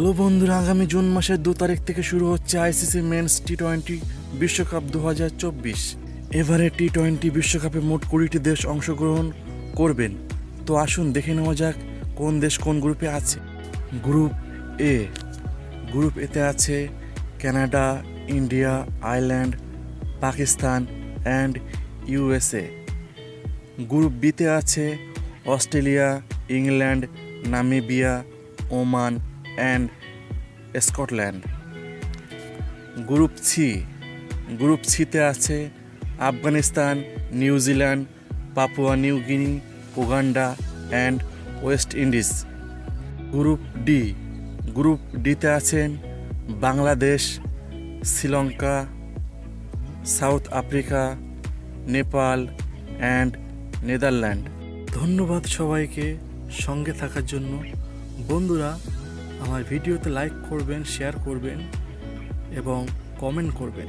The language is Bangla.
হ্যালো বন্ধুরা, আগামী জুন মাসের দু তারিখ থেকে শুরু হচ্ছে আইসিসি মেন্স টি টোয়েন্টি বিশ্বকাপ দু হাজার চব্বিশ। এবারে টি টোয়েন্টি বিশ্বকাপে মোট কুড়িটি দেশ অংশগ্রহণ করবেন। তো আসুন, দেখে নেওয়া যাক কোন দেশ কোন গ্রুপে আছে। গ্রুপ এ, গ্রুপ এতে আছে Canada, India, Ireland, Pakistan and USA group বিতে আছে Australia, England, Namibia, Oman and Scotland. Group C group সিতে আছে Afghanistan New Zealand Papua New Guinea, Uganda and West Indies. Group D group ডিতে আছেন Bangladesh, Sri Lanka, South Africa, Nepal and Netherland. ধন্যবাদ সবাইকে সঙ্গে থাকার জন্য। বন্ধুরা আমার ভিডিওতে লাইক করবেন শেয়ার করবেন এবং কমেন্ট করবেন।